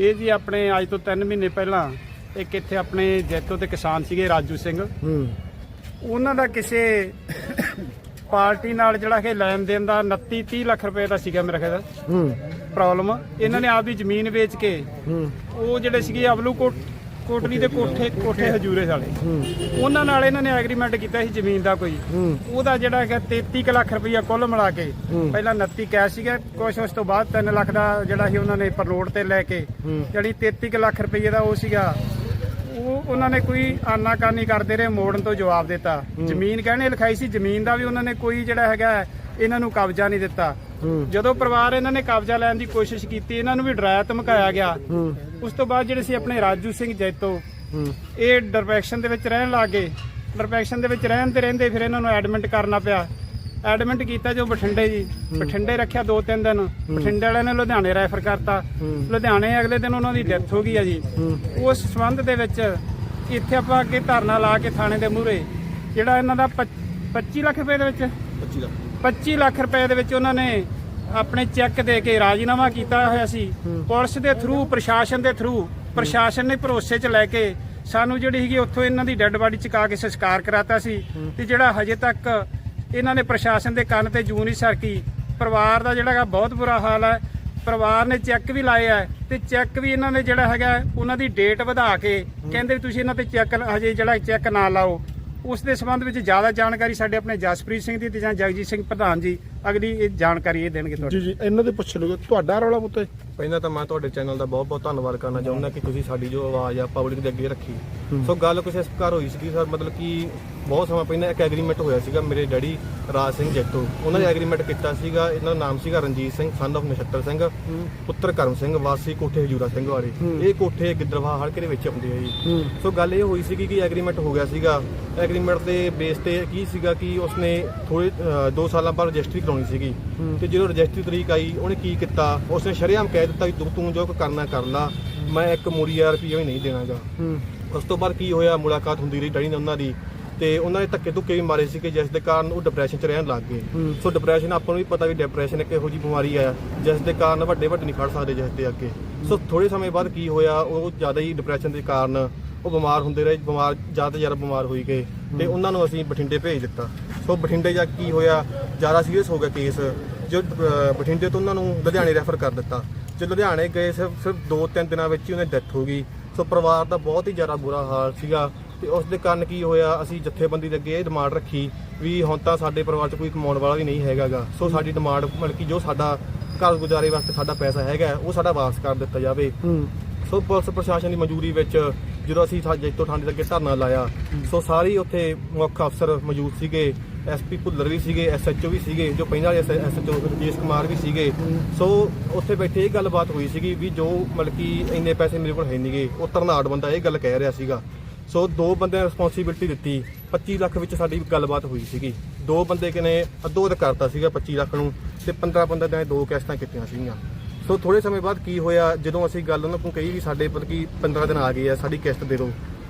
ਇਹ ਜੀ ਆਪਣੇ ਅੱਜ ਤੋਂ 3 ਮਹੀਨੇ ਪਹਿਲਾਂ ਇੱਕ ਇੱਥੇ ਆਪਣੇ ਜੈਤੋ ਤੇ ਕਿਸਾਨ ਸੀਗੇ ਰਾਜੂ ਸਿੰਘ। ਹੂੰ। ਉਹਨਾਂ ਦਾ ਕਿਸੇ ਪਾਰਟੀ ਨਾਲ ਜਿਹੜਾ ਕਿ ਲੈਣ ਦੇਣ ਦਾ 29 30 ਲੱਖ ਰੁਪਏ ਦਾ ਸੀਗਾ ਮੇਰੇ ਖਿਆਲ ਹੂੰ। ਪ੍ਰੋਬਲਮ ਇਹਨਾਂ ਨੇ ਆਪਦੀ ਜ਼ਮੀਨ ਵੇਚ ਕੇ ਹੂੰ। ਉਹ ਜਿਹੜੇ ਸੀਗੇ ਅਬਲੂ ਕੋਟ ਕੋਟਲੀ ਦੇ ਕੋਠੇ ਕੋਠੇ ਹਜੂਰੇ ਵਾਲੇ ਉਹਨਾਂ ਨਾਲ ਇਹਨਾਂ ਨੇ ਐਗਰੀਮੈਂਟ ਕੀਤਾ ਸੀ ਜ਼ਮੀਨ ਦਾ ਕੋਈ। ਉਹਦਾ ਜਿਹੜਾ ਹੈਗਾ 33 ਲੱਖ ਰੁਪਈਆ ਕੁੱਲ ਮਿਲਾ ਕੇ ਪਹਿਲਾਂ 29 ਕੈਸ਼ ਸੀਗਾ। ਕੁਛ ਉਸ ਤੋਂ ਬਾਅਦ 3 ਲੱਖ ਦਾ ਜਿਹੜਾ ਸੀ ਉਹਨਾਂ ਨੇ ਪਰਲੋਡ ਤੇ ਲੈ ਕੇ ਜਿਹੜੀ 33 ਕੁ ਲੱਖ ਰੁਪਈਏ ਦਾ ਉਹ ਸੀਗਾ। ਉਹ ਉਹਨਾਂ ਨੇ ਕੋਈ ਆਨਾਕਾਨੀ ਕਰਦੇ ਰਹੇ, ਮੋੜਨ ਤੋਂ ਜਵਾਬ ਦਿੱਤਾ। ਜ਼ਮੀਨ ਗਹਿਣੇ ਲਿਖਾਈ ਸੀ, ਜ਼ਮੀਨ ਦਾ ਵੀ ਉਹਨਾਂ ਨੇ ਕੋਈ ਜਿਹੜਾ ਹੈਗਾ ਇਹਨਾਂ ਨੂੰ ਕਬਜ਼ਾ ਨਹੀਂ ਦਿੱਤਾ। ਜਦੋਂ ਪਰਿਵਾਰ ਇਹਨਾਂ ਨੇ ਕਬਜ਼ਾ ਲੈਣ ਦੀ ਕੋਸ਼ਿਸ਼ ਕੀਤੀ ਇਹਨਾਂ ਨੂੰ ਵੀ ਡਰਾਇਆ ਧਮਕਾਇਆ ਗਿਆ। ਉਸ ਤੋਂ ਬਾਅਦ ਜਿਹੜੇ ਸੀ ਆਪਣੇ ਰਾਜੂ ਸਿੰਘ ਜੈਤੋ ਇਹ ਡਰਪੈਕਸ਼ਨ ਦੇ ਵਿੱਚ ਰਹਿਣ ਲੱਗ ਗਏ। ਡਰਪੈਕਸ਼ਨ ਦੇ ਵਿੱਚ ਰਹਿਣ ਤੇ ਰਹਿੰਦੇ ਫਿਰ ਇਹਨਾਂ ਨੂੰ ਐਡਮਿਟ ਕਰਨਾ ਪਿਆ। ਐਡਮਿਟ ਕੀਤਾ ਜੋ ਬਠਿੰਡੇ ਜੀ। ਬਠਿੰਡੇ ਰੱਖਿਆ ਦੋ ਤਿੰਨ ਦਿਨ। ਬਠਿੰਡੇ ਵਾਲਿਆਂ ਨੇ ਲੁਧਿਆਣੇ ਰੈਫਰ ਕਰਤਾ। ਲੁਧਿਆਣੇ ਅਗਲੇ ਦਿਨ ਉਹਨਾਂ ਦੀ ਡੈਥ ਹੋ ਗਈ ਆ ਜੀ। ਉਸ ਸੰਬੰਧ ਦੇ ਵਿੱਚ ਇੱਥੇ ਆਪਾਂ ਅੱਗੇ ਧਰਨਾ ਲਾ ਕੇ ਥਾਣੇ ਦੇ ਮੂਹਰੇ ਜਿਹੜਾ ਇਹਨਾਂ ਦਾ ਪੱਚ- 25 ਲੱਖ ਰੁਪਏ ਦੇ ਵਿੱਚ 25 ਲੱਖ। 25 ਲੱਖ ਰੁਪਏ ਦੇ ਵਿੱਚ ਉਹਨਾਂ ਨੇ ਆਪਣੇ ਚੈੱਕ ਦੇ ਕੇ ਰਾਜੀਨਾਮਾ ਕੀਤਾ ਹੋਇਆ ਸੀ। ਪੁਲਿਸ ਦੇ ਥਰੂ ਪ੍ਰਸ਼ਾਸਨ ਦੇ ਥਰੂ ਪ੍ਰਸ਼ਾਸਨ ਨੇ ਭਰੋਸੇ 'ਚ ਲੈ ਕੇ ਸਾਨੂੰ ਜਿਹੜੀ ਸੀਗੀ ਉੱਥੋਂ ਇਹਨਾਂ ਦੀ ਡੈੱਡ ਬਾਡੀ ਚੁਕਾ ਕੇ ਸੰਸਕਾਰ ਕਰਾਤਾ ਸੀ ਤੇ ਜਿਹੜਾ ਹਜੇ ਤੱਕ ਇਹਨਾਂ ਨੇ ਪ੍ਰਸ਼ਾਸਨ ਦੇ ਕੰਨ ਤੇ ਜੂੰ ਨਹੀਂ ਸਰਕੀ ਪਰਿਵਾਰ ਦਾ ਜਿਹੜਾ ਹੈਗਾ ਬਹੁਤ ਬੁਰਾ ਹਾਲ ਹੈ। ਪਰਿਵਾਰ ਨੇ ਚੈੱਕ ਵੀ ਲਾਏ ਆ ਤੇ ਚੈੱਕ ਵੀ ਇਹਨਾਂ ਨੇ ਜਿਹੜਾ ਹੈਗਾ ਉਹਨਾਂ ਦੀ ਡੇਟ ਵਧਾ ਕੇ ਕਹਿੰਦੇ ਵੀ ਤੁਸੀਂ ਇਹਨਾਂ ਤੇ ਚੈੱਕ ਹਜੇ ਜਿਹੜਾ ਚੈੱਕ ਨਾ ਲਾਓ। ਉਸ ਦੇ ਸੰਬੰਧ ਵਿੱਚ ਜ਼ਿਆਦਾ ਜਾਣਕਾਰੀ ਸਾਡੇ ਆਪਣੇ ਜਸਪ੍ਰੀਤ ਸਿੰਘ ਦੀ ਤੇ ਜਾਂ ਜਗਜੀਤ ਸਿੰਘ ਪ੍ਰਧਾਨ ਜੀ ਅਗਲੀ ਇਹ ਜਾਣਕਾਰੀ ਇਹ ਦੇਣਗੇ ਤੁਹਾਨੂੰ ਜੀ ਜੀ ਇਹਨਾਂ ਦੇ ਪੁੱਛ ਲਓਗੇ ਤੁਹਾਡਾ ਰੌਲਾ ਪੁੱਤ ਹੈ? ਪਹਿਲਾਂ ਤਾਂ ਮੈਂ ਤੁਹਾਡੇ ਚੈਨਲ ਦਾ ਬਹੁਤ ਬਹੁਤ ਧੰਨਵਾਦ ਕਰਨਾ ਚਾਹੁੰਦਾ ਕਿ ਤੁਸੀਂ ਸਾਡੀ ਜੋ ਆਵਾਜ਼ ਆ ਪਬਲਿਕ ਦੇ ਅੱਗੇ ਰੱਖੀ। ਸੋ ਗੱਲ ਕੁਛ ਇਸ ਪ੍ਰਕਾਰ ਹੋਈ ਸੀ ਸਰ ਮਤਲਬ ਕਿ ਬਹੁਤ ਸਮਾਂ ਪਹਿਲਾਂ ਇੱਕ ਐਗਰੀਮੈਂਟ ਹੋਇਆ ਸੀਗਾ ਮੇਰੇ ਡੈਡੀ ਰਾਜ ਸਿੰਘ ਜੱਟੋ ਉਹਨਾਂ ਨੇ ਐਗਰੀਮੈਂਟ ਕੀਤਾ ਸੀਗਾ ਇਹਨਾਂ ਦਾ ਨਾਮ ਸੀਗਾ ਰਣਜੀਤ ਸਿੰਘ son of ਨਛੱਤਰ ਸਿੰਘ ਪੁੱਤਰ ਕਰਮ ਸਿੰਘ ਵਾਸੀ ਕੋਠੇ ਹਜੂਰਾ ਸਿੰਘ ਵਾਲੇ। ਇਹ ਕੋਠੇ ਗਿੱਦਰਵਾ ਹਲਕੇ ਦੇ ਵਿੱਚ ਆਉਂਦੇ ਆ ਜੀ। ਸੋ ਗੱਲ ਇਹ ਹੋਈ ਸੀਗੀ ਕਿ ਐਗਰੀਮੈਂਟ ਹੋ ਗਿਆ ਸੀਗਾ। ਐਗਰੀਮੈਂਟ ਦੇ ਬੇਸ ਤੇ ਕੀ ਸੀਗਾ ਕਿ ਉਸਨੇ ਥੋੜੇ 2 ਸਾਲਾਂ ਬਾਅਦ ਰਜਿਸਟਰੀ ਕਰਾਉਣੀ ਸੀਗੀ। ਤੇ ਜਦੋਂ ਰਜਿਸਟਰੀ ਤਰੀਕ ਆਈ ਉਹਨੇ ਕੀ ਕੀਤਾ? ਉਸਨੇ ਸ਼ਰੇਆਮ ਕਹਿ ਦਿੱਤਾ ਵੀ ਤੂੰ ਜੋ ਕੁ ਕਰਨਾ ਕਰ ਲਾ। ਮੈਂ ਇੱਕ ਮੂਰੀਆ ਰੁਪਈਆ ਵੀ ਨਹੀਂ ਦੇਣਾਗਾ। ਉਸ ਤੋਂ ਬਾਅਦ ਕੀ ਹੋਇਆ? ਮੁਲਾਕਾਤ ਹੁੰਦੀ ਰਹੀ ਡੈਡੀ ਨਾਲ ਉਹਨਾਂ ਦੀ। ਤੇ ਉਹਨਾਂ ਨੇ ਧੱਕੇ ਧੁੱਕੇ ਵੀ ਮਾਰੇ ਸੀ ਕਿ ਜਿਸ ਦੇ ਕਾਰਨ ਉਹ ਡਿਪਰੈਸ਼ਨ 'ਚ ਰਹਿਣ ਲੱਗ ਗਏ। ਸੋ ਡਿਪਰੈਸ਼ਨ ਆਪਾਂ ਨੂੰ ਵੀ ਪਤਾ ਵੀ ਡਿਪਰੈਸ਼ਨ ਇੱਕ ਇਹੋ ਜਿਹੀ ਬਿਮਾਰੀ ਆ ਜਿਸ ਦੇ ਕਾਰਨ ਵੱਡੇ ਵੱਡੇ ਨਹੀਂ ਖੜ ਸਕਦੇ ਜਿਸ ਦੇ ਅੱਗੇ। ਸੋ ਥੋੜੇ ਸਮੇਂ ਬਾਅਦ ਕੀ ਹੋਇਆ? ਉਹ ਜ਼ਿਆਦਾ ਹੀ ਡਿਪਰੈਸ਼ਨ ਦੇ ਕਾਰਨ ਉਹ ਬਿਮਾਰ ਹੁੰਦੇ ਰਹੇ ਬਿਮਾਰ ਜ਼ਿਆਦਾ ਤੋਂ ਜ਼ਿਆਦਾ ਬਿਮਾਰ ਹੋਈ ਗਏ। ਤੇ ਉਹਨਾਂ ਨੂੰ ਅਸੀਂ ਬਠਿੰਡੇ ਭੇਜ ਦਿੱਤਾ। ਸੋ ਬਠਿੰਡੇ ਜਾ ਕੇ ਹੋਇਆ ਜ਼ਿਆਦਾ ਸੀਰੀਅਸ ਹੋ ਗਿਆ ਕੇਸ ਜੋ ਅਹ, ਬਠਿੰਡੇ ਤੋਂ ਉਹਨਾਂ ਨੂੰ ਲੁਧਿਆਣੇ ਰੈਫਰ ਕਰ ਦਿੱਤਾ। ਜੇ ਲੁਧਿਆਣੇ ਗਏ ਸਿਰਫ ਸਿਰਫ 2-3 ਦਿਨਾਂ ਵਿੱਚ ਹੀ ਉਹਨਾਂ ਦੀ ਡੈਥ ਹੋ ਗਈ। ਸੋ ਪਰਿਵਾਰ ਦਾ ਬਹੁਤ ਹੀ ਜ਼ਿਆਦਾ ਬੁਰਾ ਹਾਲ ਸੀਗਾ। ਤੇ ਉਸ ਦੇ ਕਾਰਨ ਕੀ ਹੋਇਆ ਅਸੀਂ ਜਥੇਬੰਦੀ ਦੇ ਅੱਗੇ ਇਹ ਡਿਮਾਂਡ ਰੱਖੀ ਵੀ ਹੁਣ ਤਾਂ ਸਾਡੇ ਪਰਿਵਾਰ 'ਚ ਕੋਈ ਕਮਾਉਣ ਵਾਲਾ ਵੀ ਨਹੀਂ ਹੈਗਾਗਾ। ਸੋ ਸਾਡੀ ਡਿਮਾਂਡ ਮਤਲਬ ਕਿ ਜੋ ਸਾਡਾ ਘਰ ਗੁਜ਼ਾਰੇ ਵਾਸਤੇ ਸਾਡਾ ਪੈਸਾ ਹੈਗਾ ਉਹ ਸਾਡਾ ਵਾਪਸ ਕਰ ਦਿੱਤਾ ਜਾਵੇ। ਹੂੰ। ਸੋ ਪੁਲਿਸ ਪ੍ਰਸ਼ਾਸਨ ਦੀ ਮਨਜ਼ੂਰੀ ਵਿੱਚ ਜਦੋਂ ਅਸੀਂ ਸਾਡੇ ਤੋਂ ਥਾਣੇ ਦੇ ਅੱਗੇ ਧਰਨਾ ਲਾਇਆ ਸੋ ਸਾਰੇ ਉੱਥੇ ਮੁੱਖ ਅਫਸਰ ਮੌਜੂਦ ਸੀਗੇ ਐਸਪੀ ਭੁੱਲਰ ਵੀ ਸੀਗੇ ਐਸਐਚਓ ਵੀ ਸੀਗੇ ਜੋ ਪਹਿਲਾਂ ਵਾਲੇ ਐਸਐਚਓ ਰਜੇਸ਼ ਕੁਮਾਰ ਵੀ ਸੀਗੇ। ਸੋ ਉੱਥੇ ਬੈਠੇ ਇਹ ਗੱਲਬਾਤ ਹੋਈ ਸੀਗੀ ਵੀ ਜੋ ਮਤਲਬ ਕਿ ਇੰਨੇ ਪੈਸੇ ਮੇਰੇ ਕੋਲ ਹੈ ਨਹੀਂਗੇ ਉਹ ਤਰਨਾੜ ਬੰਦਾ ਇਹ ਗੱਲ ਕਹਿ ਰਿਹਾ ਸੀਗਾ। ਸੋ ਦੋ ਬੰਦਿਆਂ ਨੇ ਰਿਸਪੌਂਸਿਬਿਲਟੀ ਦਿੱਤੀ 25 ਲੱਖ ਵਿੱਚ ਸਾਡੀ ਗੱਲਬਾਤ ਹੋਈ ਸੀਗੀ। ਦੋ ਬੰਦੇ ਕਿਨੇ ਅੱਧੋ ਅੱਧ ਕਰਤਾ ਸੀਗਾ 25 ਲੱਖ ਨੂੰ ਤੇ 15 ਬੰਦੇ ਨੇ ਦੋ ਕਿਸ਼ਤਾਂ ਕੀਤੀਆਂ ਸੀਗੀਆਂ। ਸੋ ਥੋੜੇ ਸਮੇਂ ਬਾਅਦ ਕੀ ਹੋਇਆ? ਜਦੋਂ ਅਸੀਂ ਗੱਲ ਉਹਨਾਂ ਨੂੰ ਕਹੀ ਵੀ ਸਾਡੇ ਮਤਲਬ ਕਿ 15 ਦਿਨ ਆ ਗਏ ਆ ਸਾਡੀ ਕਿਸ਼ਤ ਦੇ ਦਿਓ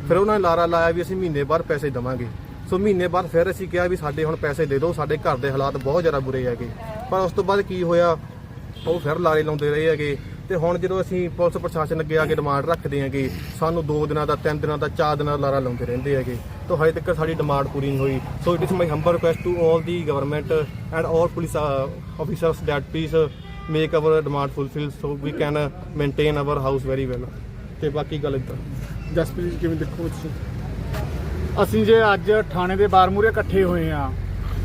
ਫਿਰ ਉਹਨਾਂ ਨੇ ਲਾਰਾ ਲਾਇਆ ਵੀ ਅਸੀਂ ਮਹੀਨੇ ਬਾਅਦ ਪੈਸੇ ਦੇਵਾਂਗੇ। ਸੋ ਮਹੀਨੇ ਬਾਅਦ ਫਿਰ ਅਸੀਂ ਕਿਹਾ ਵੀ ਸਾਡੇ ਹੁਣ ਪੈਸੇ ਦੇ ਦਿਓ ਸਾਡੇ ਘਰ ਦੇ ਹਾਲਾਤ ਬਹੁਤ ਜ਼ਿਆਦਾ ਬੁਰੇ ਹੈਗੇ। ਪਰ ਉਸ ਤੋਂ ਬਾਅਦ ਕੀ ਹੋਇਆ? ਉਹ ਫਿਰ ਲਾਰੇ ਲਾਉਂਦੇ ਰਹੇ ਹੈਗੇ। ਤੇ ਹੁਣ ਜਦੋਂ ਅਸੀਂ ਪੁਲਿਸ ਪ੍ਰਸ਼ਾਸਨ ਅੱਗੇ ਆ ਕੇ ਡਿਮਾਂਡ ਰੱਖਦੇ ਹੈਗੇ, ਸਾਨੂੰ 2 ਦਿਨਾਂ ਦਾ 3 ਦਿਨਾਂ ਦਾ 4 ਦਿਨਾਂ ਦਾ ਲਾਰਾ ਲਾਉਂਦੇ ਰਹਿੰਦੇ ਹੈਗੇ। ਤਾਂ ਹਜੇ ਤੱਕ ਸਾਡੀ ਡਿਮਾਂਡ ਪੂਰੀ ਨਹੀਂ ਹੋਈ। So it is my humble request to all the government and all police officers that please make our demand fulfil so we can maintain our house very well ਤੇ ਬਾਕੀ ਗੱਲ ਇੱਦਾਂ। ਜਸਪ੍ਰੀਤ ਕਿਵੇਂ ਦੇਖੋ ਤੁਸੀਂ? ਅਸੀਂ ਜੇ ਅੱਜ ਥਾਣੇ ਦੇ ਬਾਰ ਮੂਹਰੇ ਇਕੱਠੇ ਹੋਏ ਆ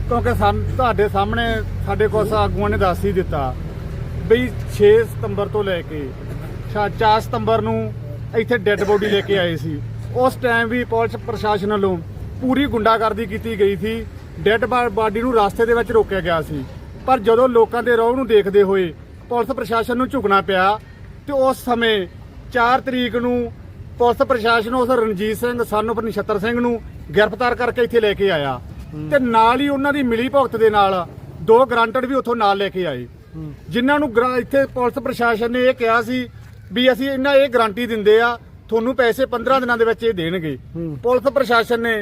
ਕਿਉਂਕਿ ਸਾਨੂੰ, ਤੁਹਾਡੇ ਸਾਹਮਣੇ ਸਾਡੇ ਕੋਲ ਆਗੂਆਂ ਨੇ ਦੱਸ ਹੀ ਦਿੱਤਾ ਬਈ 6 ਸਤੰਬਰ ਤੋਂ ਲੈ ਕੇ 4 ਸਤੰਬਰ ਨੂੰ ਇੱਥੇ ਡੈੱਡ ਬੋਡੀ ਲੈ ਕੇ ਆਏ ਸੀ। ਉਸ ਟਾਈਮ ਵੀ ਪੁਲਿਸ ਪ੍ਰਸ਼ਾਸਨ ਵੱਲੋਂ ਪੂਰੀ ਗੁੰਡਾਗਰਦੀ ਕੀਤੀ ਗਈ ਸੀ। ਡੈੱਡ ਬਾਡੀ ਨੂੰ ਰਸਤੇ ਦੇ ਵਿੱਚ ਰੋਕਿਆ ਗਿਆ ਸੀ। ਪਰ ਜਦੋਂ ਲੋਕਾਂ ਦੇ ਰੋਹ ਨੂੰ ਦੇਖਦੇ ਹੋਏ ਪੁਲਿਸ ਪ੍ਰਸ਼ਾਸਨ ਨੂੰ ਝੁਕਣਾ ਪਿਆ ਤੇ ਉਸ ਸਮੇਂ 4 ਤਰੀਕ ਨੂੰ ਪੁਲਿਸ ਪ੍ਰਸ਼ਾਸਨ ਉਸ ਰਣਜੀਤ ਸਿੰਘ ਸਾਨੂੰ ਨਛੱਤਰ ਸਿੰਘ ਨੂੰ ਗ੍ਰਿਫਤਾਰ ਕਰਕੇ ਇੱਥੇ ਲੈ ਕੇ ਆਇਆ। ਤੇ ਨਾਲ ਹੀ ਉਹਨਾਂ ਦੀ ਮਿਲੀ ਭੁਗਤ ਦੇ ਨਾਲ ਦੋ ਗ੍ਰਾਂਟਡ ਵੀ ਉੱਥੋਂ ਨਾਲ ਲੈ ਕੇ ਆਏ। ਜਿਨ੍ਹਾਂ ਨੂੰ ਇੱਥੇ ਪੁਲਿਸ ਪ੍ਰਸ਼ਾਸਨ ਨੇ ਇਹ ਕਿਹਾ ਸੀ ਵੀ ਅਸੀਂ ਇਹਨਾਂ ਇਹ ਗਾਰੰਟੀ ਦਿੰਦੇ ਆ ਤੁਹਾਨੂੰ ਪੈਸੇ 15 ਦਿਨਾਂ ਦੇ ਵਿੱਚ ਇਹ ਦੇਣਗੇ। ਪੁਲਿਸ ਪ੍ਰਸ਼ਾਸਨ ਨੇ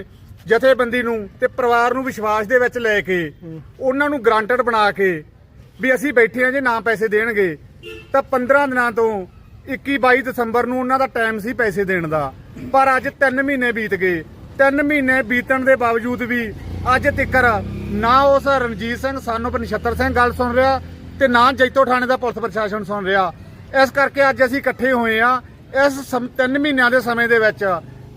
ਜਥੇਬੰਦੀ ਨੂੰ ਤੇ ਪਰਿਵਾਰ ਨੂੰ ਵਿਸ਼ਵਾਸ ਦੇ ਵਿੱਚ ਲੈ ਕੇ ਉਹਨਾਂ ਨੂੰ ਗ੍ਰਾਂਟਡ ਬਣਾ ਕੇ ਵੀ ਅਸੀਂ ਬੈਠੇ ਆ ਜੇ ਨਾ ਪੈਸੇ ਦੇਣਗੇ, ਤਾਂ 15 ਦਿਨਾਂ ਤੋਂ 21 22 ਦਸੰਬਰ ਨੂੰ ਉਹਨਾਂ ਦਾ ਟਾਈਮ ਸੀ ਪੈਸੇ ਦੇਣ ਦਾ। ਪਰ ਅੱਜ 3 ਮਹੀਨੇ ਬੀਤ ਗਏ। 3 ਮਹੀਨੇ ਬੀਤਣ ਦੇ ਬਾਵਜੂਦ ਵੀ ਅੱਜ ਤੱਕਰ ਨਾ ਉਸ ਰਣਜੀਤ ਸਿੰਘ, ਸਾਨੂੰ ਨਛੱਤਰ ਸਿੰਘ ਗੱਲ ਸੁਣ ਰਿਹਾ ਤੇ ਨਾ ਜੈਤੋ ਥਾਣੇ ਦਾ ਪੁਲਿਸ ਪ੍ਰਸ਼ਾਸਨ ਸੁਣ ਰਿਹਾ। ਇਸ ਕਰਕੇ ਅੱਜ ਅਸੀਂ ਇਕੱਠੇ ਹੋਏ ਆ ਇਸ 3 ਮਹੀਨਿਆਂ ਦੇ ਸਮੇਂ ਦੇ ਵਿੱਚ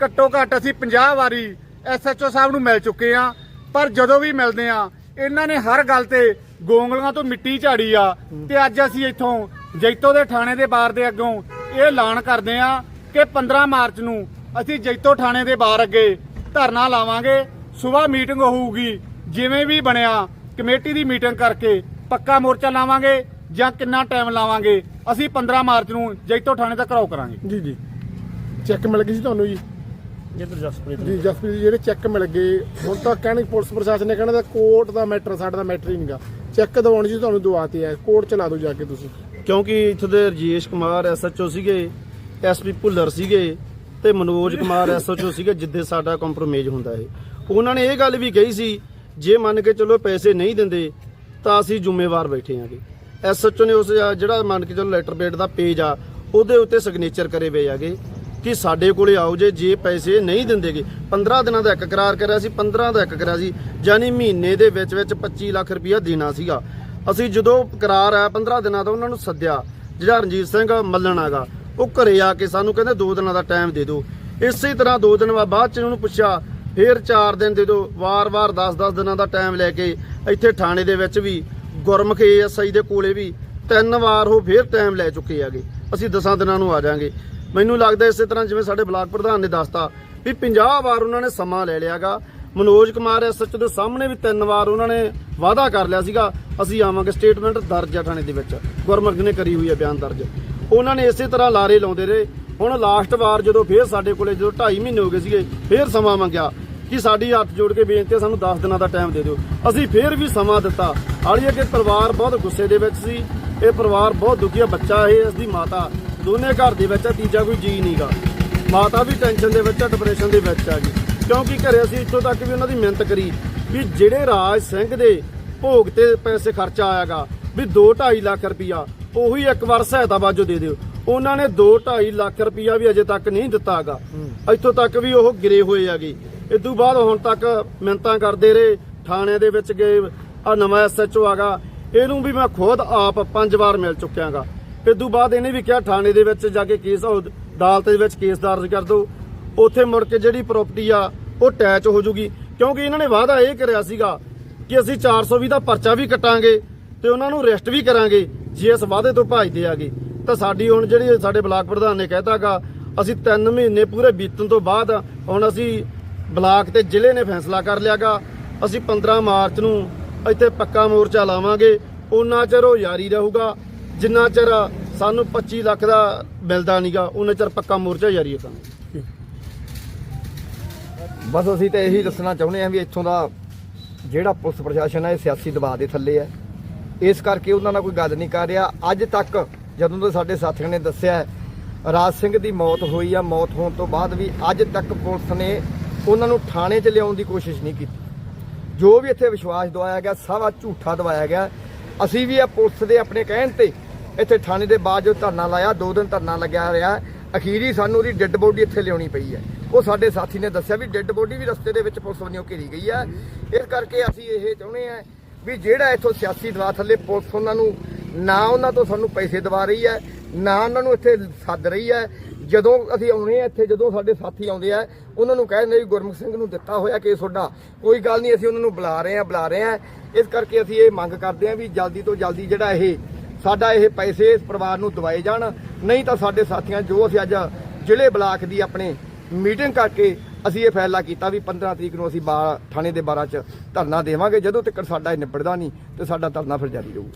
ਘੱਟੋ ਘੱਟ ਅਸੀਂ 50 ਵਾਰੀ ਐਸਐਚਓ ਸਾਹਿਬ ਨੂੰ ਮਿਲ ਚੁੱਕੇ ਆ। ਪਰ ਜਦੋਂ ਵੀ ਮਿਲਦੇ ਆ, ਇਹਨਾਂ ਨੇ ਹਰ ਗੱਲ ਤੇ ਗੋਂਗਲੀਆਂ ਤੋਂ ਮਿੱਟੀ ਝਾੜੀ ਆ ਤੇ ਅੱਜ ਅਸੀਂ ਇੱਥੋਂ ਜੈਤੋ ਦੇ ਥਾਣੇ ਦੇ ਬਾਹਰ ਦੇ ਅੱਗੋਂ ਇਹ ਐਲਾਨ ਕਰਦੇ ਆ ਕਿ 15 ਮਾਰਚ ਨੂੰ ਅਸੀਂ ਜੈਤੋ ਥਾਣੇ ਦੇ ਬਾਹਰ ਅੱਗੇ ਧਰਨਾ ਲਾਵਾਂਗੇ। ਸਵੇਰ ਮੀਟਿੰਗ ਹੋਊਗੀ, ਜਿਵੇਂ ਵੀ ਬਣਿਆ, ਕਮੇਟੀ ਦੀ ਮੀਟਿੰਗ ਕਰਕੇ ਪੱਕਾ ਮੋਰਚਾ ਲਾਵਾਂਗੇ ਜਾਂ ਕਿੰਨਾ ਟਾਈਮ ਲਾਵਾਂਗੇ, ਅਸੀਂ 15 ਮਾਰਚ ਨੂੰ ਜੈਤੋ ਥਾਣੇ ਤੱਕ ਘਰਾਓ ਕਰਾਂਗੇ। ਜੀ ਜੀ। ਚੈੱਕ ਮਿਲ ਗਈ ਸੀ ਤੁਹਾਨੂੰ ਜੀ? ਜਿੱਧਰ ਜਸਪ੍ਰੀਤ ਜੀ ਜਸਪ੍ਰੀਤ ਜੀ ਜਿਹੜੇ ਚੈੱਕ ਮਿਲ ਗਏ ਹੁਣ ਤਾਂ ਕਹਿਣ ਪੁਲਿਸ ਪ੍ਰਸ਼ਾਸਨ ਨੇ ਕਹਿਣਾ ਦਾ ਕੋਰਟ ਦਾ ਮੈਟਰ ਸਾਡਾ ਦਾ ਮੈਟਰ ਹੀ ਨਹੀਂਗਾ ਚੈੱਕ ਦਿਵਾਉਣ ਜੀ ਤੁਹਾਨੂੰ ਦਵਾਤੀ ਹੈ ਕੋਰਟ ਚਲਾ ਦਿਓ ਜਾ ਕੇ ਤੁਸੀਂ। ਕਿਉਂਕਿ ਇੱਥੇ ਦੇ ਰਜੇਸ਼ ਕੁਮਾਰ ਐਸਐਚਓ ਸੀਗੇ ਐਸਪੀ ਭੁੱਲਰ ਸੀਗੇ ਤੇ ਮਨੋਜ ਕੁਮਾਰ ਐਸਐਚਓ ਸੀਗੇ ਜਿੱਦੇ ਸਾਡਾ ਕੰਪਰੋਮਾਈਜ਼ ਹੁੰਦਾ ਹੈ ਉਹਨਾਂ ਨੇ ਇਹ ਗੱਲ ਵੀ ਕਹੀ ਸੀ ਜੇ ਮੰਨ ਕੇ ਚਲੋ ਪੈਸੇ ਨਹੀਂ ਦਿੰਦੇ ਤਾਂ ਅਸੀਂ ਜ਼ਿੰਮੇਵਾਰ ਬੈਠੇ ਆਂਗੇ। ਐਸਐਚਓ ਨੇ ਉਸ ਜਿਹੜਾ ਮੰਨ ਕੇ ਚਲੋ ਲੈਟਰ ਪੇਡ ਦਾ ਪੇਜ ਆ ਉਹਦੇ ਉੱਤੇ ਸਿਗਨੇਚਰ ਕਰੇ ਵੇ ਆਗੇ। ਕਿ ਸਾਡੇ ਕੋਲੇ ਆਓ ਜੇ ਜੇ ਪੈਸੇ ਨਹੀਂ ਦਿੰਦੇਗੇ। 15 ਦਿਨਾਂ ਦਾ ਇੱਕ ਕਰਾਰ ਕਰਿਆ ਸੀ 15 ਦਾ ਇੱਕ ਕਰਿਆ ਸੀ, ਯਾਨੀ ਮਹੀਨੇ ਦੇ ਵਿੱਚ ਵਿੱਚ 25 ਲੱਖ ਰੁਪਇਆ ਦੇਣਾ ਸੀਗਾ। ਅਸੀਂ ਜਦੋਂ ਕਰਾਰ ਆਇਆ 15 ਦਿਨਾਂ ਦਾ ਉਹਨਾਂ ਨੂੰ ਸੱਦਿਆ, ਜਿਹੜਾ ਰਣਜੀਤ ਸਿੰਘ ਮੱਲਣ ਹੈਗਾ, ਉਹ ਘਰੇ ਆ ਕੇ ਸਾਨੂੰ ਕਹਿੰਦੇ 2 ਦਿਨਾਂ ਦਾ ਟਾਈਮ ਦੇ ਦਿਓ। ਇਸੇ ਤਰ੍ਹਾਂ 2 ਦਿਨ ਬਾਅਦ ਚ ਉਹਨੂੰ ਪੁੱਛਿਆ, ਫਿਰ 4 ਦਿਨ ਦੇ ਦਿਓ ਵਾਰ-ਵਾਰ 10-10 ਦਿਨਾਂ ਦਾ ਟਾਈਮ ਲੈ ਕੇ ਇੱਥੇ ਥਾਣੇ ਦੇ ਵਿੱਚ ਵੀ, ਗੁਰਮੁਖ ਏਐਸਆਈ ਦੇ ਕੋਲੇ ਵੀ ਤਿੰਨ ਵਾਰ ਉਹ ਫਿਰ ਟਾਈਮ ਲੈ ਚੁੱਕੇ ਆਗੇ ਅਸੀਂ 10 ਦਿਨਾਂ ਨੂੰ ਆ ਜਾਾਂਗੇ। ਮੈਨੂੰ ਲੱਗਦਾ ਇਸੇ ਤਰ੍ਹਾਂ ਜਿਵੇਂ ਸਾਡੇ ਬਲਾਕ ਪ੍ਰਧਾਨ ਨੇ ਦੱਸਤਾ ਵੀ 50 ਵਾਰ ਉਹਨਾਂ ਨੇ ਸਮਾਂ ਲੈ ਲਿਆਗਾ। ਮਨੋਜ ਕੁਮਾਰ ਐਸਐਚ ਦੇ ਸਾਹਮਣੇ ਵੀ ਤਿੰਨ ਵਾਰ ਉਹਨਾਂ ਨੇ ਵਾਅਦਾ ਕਰ ਲਿਆ ਸੀਗਾ। ਅਸੀਂ ਆਵਾਂਗੇ ਸਟੇਟਮੈਂਟ ਦਰਜ ਆ ਥਾਣੇ ਦੇ ਵਿੱਚ। ਗੁਰਮੁਖ ਨੇ ਕਰੀ ਹੋਈ ਹੈ ਬਿਆਨ ਦਰਜ। ਉਹਨਾਂ ਨੇ ਇਸੇ ਤਰ੍ਹਾਂ ਲਾਰੇ ਲਾਉਂਦੇ ਰਹੇ। ਹੁਣ ਲਾਸਟ ਵਾਰ ਜਦੋਂ ਫੇਰ ਸਾਡੇ ਕੋਲੇ ਜਦੋਂ 2.5 ਮਹੀਨੇ ਹੋ ਗਏ ਸੀਗੇ, ਫੇਰ ਸਮਾਂ ਮੰਗਿਆ ਕਿ ਸਾਡੀ ਹੱਥ ਜੋੜ ਕੇ ਬੇਨਤੀ ਹੈ ਸਾਨੂੰ 10 ਦਿਨਾਂ ਦਾ ਟਾਈਮ ਦੇ ਦਿਓ। ਅਸੀਂ ਫੇਰ ਵੀ ਸਮਾਂ ਦਿੱਤਾ। ਹਾਲੀਏ ਕਿ ਪਰਿਵਾਰ ਬਹੁਤ ਗੁੱਸੇ ਦੇ ਵਿੱਚ ਸੀ। ਇਹ ਪਰਿਵਾਰ ਬਹੁਤ ਦੁਖੀ ਹੈ ਬੱਚਾ ਇਹ, ਇਸ ਦੀ ਮਾਤਾ। ਦੋਨੇ ਘਰ ਦੇ ਵਿੱਚ ਆ ਤੀਜਾ ਕੋਈ ਜੀ ਨਹੀਂਗਾ ਮਾਤਾ ਵੀ ਟੈਨਸ਼ਨ ਦੇ ਵਿੱਚ ਆ ਡਿਪਰੈਸ਼ਨ ਦੇ ਵਿੱਚ ਆ ਜੀ। ਕਿਉਂਕਿ ਘਰੇ ਅਸੀਂ ਇੱਥੋਂ ਤੱਕ ਵੀ ਉਹਨਾਂ ਦੀ ਮਿਹਨਤ ਕਰੀ ਵੀ ਜਿਹੜੇ ਰਾਜ ਸਿੰਘ ਦੇ ਭੋਗ ਤੇ ਪੈਸੇ ਖਰਚਾ ਆਇਆਗਾ ਵੀ 2.5 ਲੱਖ ਰੁਪਇਆ ਉਹੀ ਇੱਕ ਵਾਰ ਸਹਾਇਤਾ ਬਾਜੋ ਦੇ ਦਿਓ। ਉਹਨਾਂ ਨੇ 2.5 ਲੱਖ ਰੁਪਇਆ ਵੀ ਅਜੇ ਤੱਕ ਨਹੀਂ ਦਿੱਤਾਗਾ ਇੱਥੋਂ ਤੱਕ ਵੀ ਉਹ ਗਿਰੇ ਹੋਏ ਆਗੇ ਇਸ ਤੋਂ ਬਾਅਦ ਹੁਣ ਤੱਕ ਮਿਹਨਤਾਂ ਕਰਦੇ ਰਹੇ ਥਾਣੇ ਦੇ ਵਿੱਚ ਗਏ ਆ ਨਵਾਂ ਐਸਐਚਓ ਆਗਾ ਇਹਨੂੰ ਵੀ ਮੈਂ ਖੁਦ ਆਪ ਪੰਜ ਵਾਰ ਮਿਲ ਚੁੱਕਿਆਗਾ ਫਿਰ ਤੋਂ ਬਾਅਦ ਇਹਨੇ ਵੀ ਕਿਹਾ ਥਾਣੇ ਦੇ ਵਿੱਚ ਜਾ ਕੇ ਕੇਸ, ਉਹ ਅਦਾਲਤ ਦੇ ਵਿੱਚ ਕੇਸ ਦਰਜ ਕਰ ਦਿਓ। ਉੱਥੇ ਮੁੜ ਕੇ ਜਿਹੜੀ ਪ੍ਰਾਪਰਟੀ ਆ, ਉਹ ਅਟੈਚ ਹੋ ਜੂਗੀ। ਕਿਉਂਕਿ ਇਹਨਾਂ ਨੇ ਵਾਅਦਾ ਇਹ ਕਰਿਆ ਸੀਗਾ ਕਿ ਅਸੀਂ 420 ਦਾ ਪਰਚਾ ਵੀ ਕੱਟਾਂਗੇ ਤੇ ਉਹਨਾਂ ਨੂੰ ਅਰੈਸਟ ਵੀ ਕਰਾਂਗੇ, ਜੇ ਇਸ ਵਾਅਦੇ ਤੋਂ ਭੱਜਦੇ ਆਗੇ ਤਾਂ ਸਾਡੀ ਹੁਣ ਜਿਹੜੀ ਸਾਡੇ ਬਲਾਕ ਪ੍ਰਧਾਨ ਨੇ ਕਹਿਤਾਗਾ ਅਸੀਂ 3 ਮਹੀਨੇ ਪੂਰੇ ਬੀਤਣ ਤੋਂ ਬਾਅਦ ਹੁਣ ਅਸੀਂ ਬਲਾਕ ਤੇ ਜ਼ਿਲ੍ਹੇ ਨੇ ਫੈਸਲਾ ਕਰ ਲਿਆਗਾ ਅਸੀਂ 15 ਮਾਰਚ ਨੂੰ ਇੱਥੇ ਪੱਕਾ ਮੋਰਚਾ ਲਾਵਾਂਗੇ। ਉਹਨਾਂ ਚਿਰ ਉਹ ਜਾਰੀ ਰਹੂਗਾ। ਜਿੰਨਾ ਚਿਰ ਸਾਨੂੰ 25 ਲੱਖ ਦਾ ਮਿਲਦਾ ਨਹੀਂਗਾ ਉਹਨਾਂ ਚਿਰ ਪੱਕਾ ਮੋਰਚਾ ਜਾਰੀ ਰੱਖਾਂਗੇ। ਬਸ ਅਸੀਂ ਤਾਂ ਇਹੀ ਦੱਸਣਾ ਚਾਹੁੰਦੇ ਹਾਂ ਵੀ ਇੱਥੋਂ ਦਾ ਜਿਹੜਾ ਪੁਲਿਸ ਪ੍ਰਸ਼ਾਸਨ ਹੈ, ਇਹ ਸਿਆਸੀ ਦਬਾਅ ਦੇ ਥੱਲੇ ਹੈ। ਇਸ ਕਰਕੇ ਉਹਨਾਂ ਨਾਲ ਕੋਈ ਗੱਲ ਨਹੀਂ ਕਰ ਰਿਹਾ। ਅੱਜ ਤੱਕ ਜਦੋਂ ਤੋਂ ਸਾਡੇ ਸਾਥੀਆਂ ਨੇ ਦੱਸਿਆ ਰਾਜ ਸਿੰਘ ਦੀ ਮੌਤ ਹੋਈ ਆ, ਮੌਤ ਹੋਣ ਤੋਂ ਬਾਅਦ ਵੀ ਅੱਜ ਤੱਕ ਪੁਲਿਸ ਨੇ ਉਹਨਾਂ ਨੂੰ ਥਾਣੇ 'ਚ ਲਿਆਉਣ ਦੀ ਕੋਸ਼ਿਸ਼ ਨਹੀਂ ਕੀਤੀ। ਜੋ ਵੀ ਇੱਥੇ ਵਿਸ਼ਵਾਸ ਦਵਾਇਆ ਗਿਆ, ਸਾਰਾ ਝੂਠਾ ਦਵਾਇਆ ਗਿਆ। ਅਸੀਂ ਵੀ ਇਹ ਪੁਲਿਸ ਦੇ ਆਪਣੇ ਕਹਿਣ ਤੇ ਇੱਥੇ ਥਾਣੇ ਦੇ ਬਾਅਦ ਜੋ ਧਰਨਾ ਲਾਇਆ, ਦੋ ਦਿਨ ਧਰਨਾ ਲੱਗਿਆ ਰਿਹਾ ਅਖੀਰੀ ਸਾਨੂੰ ਉਹਦੀ ਡੈੱਡ ਬੋਡੀ ਇੱਥੇ ਲਿਆਉਣੀ ਪਈ ਹੈ। ਉਹ ਸਾਡੇ ਸਾਥੀ ਨੇ ਦੱਸਿਆ ਵੀ ਡੈੱਡ ਬੋਡੀ ਵੀ ਰਸਤੇ ਦੇ ਵਿੱਚ ਪੁਲਿਸ ਵੱਲੋਂ ਘੇਰੀ ਗਈ ਹੈ। ਇਸ ਕਰਕੇ ਅਸੀਂ ਇਹ ਚਾਹੁੰਦੇ ਹਾਂ ਵੀ ਜਿਹੜਾ ਇੱਥੋਂ ਸਿਆਸੀ ਦਵਾ ਥੱਲੇ ਪੁਲਿਸ ਉਹਨਾਂ ਨੂੰ ਨਾ ਉਹਨਾਂ ਤੋਂ ਸਾਨੂੰ ਪੈਸੇ ਦਵਾ ਰਹੀ ਹੈ, ਨਾ ਉਹਨਾਂ ਨੂੰ ਇੱਥੇ ਸੱਦ ਰਹੀ ਹੈ। ਜਦੋਂ ਅਸੀਂ ਆਉਣੇ ਆ ਇੱਥੇ, ਜਦੋਂ ਸਾਡੇ ਸਾਥੀ ਆਉਂਦੇ ਆ, ਉਹਨਾਂ ਨੂੰ ਕਹਿੰਦੇ ਵੀ ਗੁਰਮੁਖ ਸਿੰਘ ਨੂੰ ਦਿੱਤਾ ਹੋਇਆ ਕੇਸ ਤੁਹਾਡਾ। ਕੋਈ ਗੱਲ ਨਹੀਂ, ਅਸੀਂ ਉਹਨਾਂ ਨੂੰ ਬੁਲਾ ਰਹੇ ਆ ਬੁਲਾ ਰਹੇ ਆ ਇਸ ਕਰਕੇ ਅਸੀਂ ਇਹ ਮੰਗ ਕਰਦੇ ਆ ਵੀ ਜਲਦੀ ਤੋਂ ਜਲਦੀ ਜਿਹੜਾ ਇਹ ਸਾਡਾ ਇਹ ਪੈਸੇ ਇਸ ਪਰਿਵਾਰ ਨੂੰ ਦਵਾਏ ਜਾਣ। ਨਹੀਂ ਤਾਂ ਸਾਡੇ ਸਾਥੀਆਂ ਜੋ ਅਸੀਂ ਅੱਜ ਜ਼ਿਲ੍ਹੇ ਬਲਾਕ ਦੀ ਆਪਣੇ ਮੀਟਿੰਗ ਕਰਕੇ ਅਸੀਂ ਇਹ ਫੈਸਲਾ ਕੀਤਾ ਵੀ 15 ਤਰੀਕ ਨੂੰ ਅਸੀਂ ਬਾ ਥਾਣੇ ਦੇ 12 ਚ ਧਰਨਾ ਦੇਵਾਂਗੇ। ਜਦੋਂ ਤੱਕ ਸਾਡਾ ਇਹ ਨਿਬੜਦਾ ਨਹੀਂ ਤੇ ਸਾਡਾ ਧਰਨਾ ਫਿਰ ਜਾਰੀ ਰਹੂ।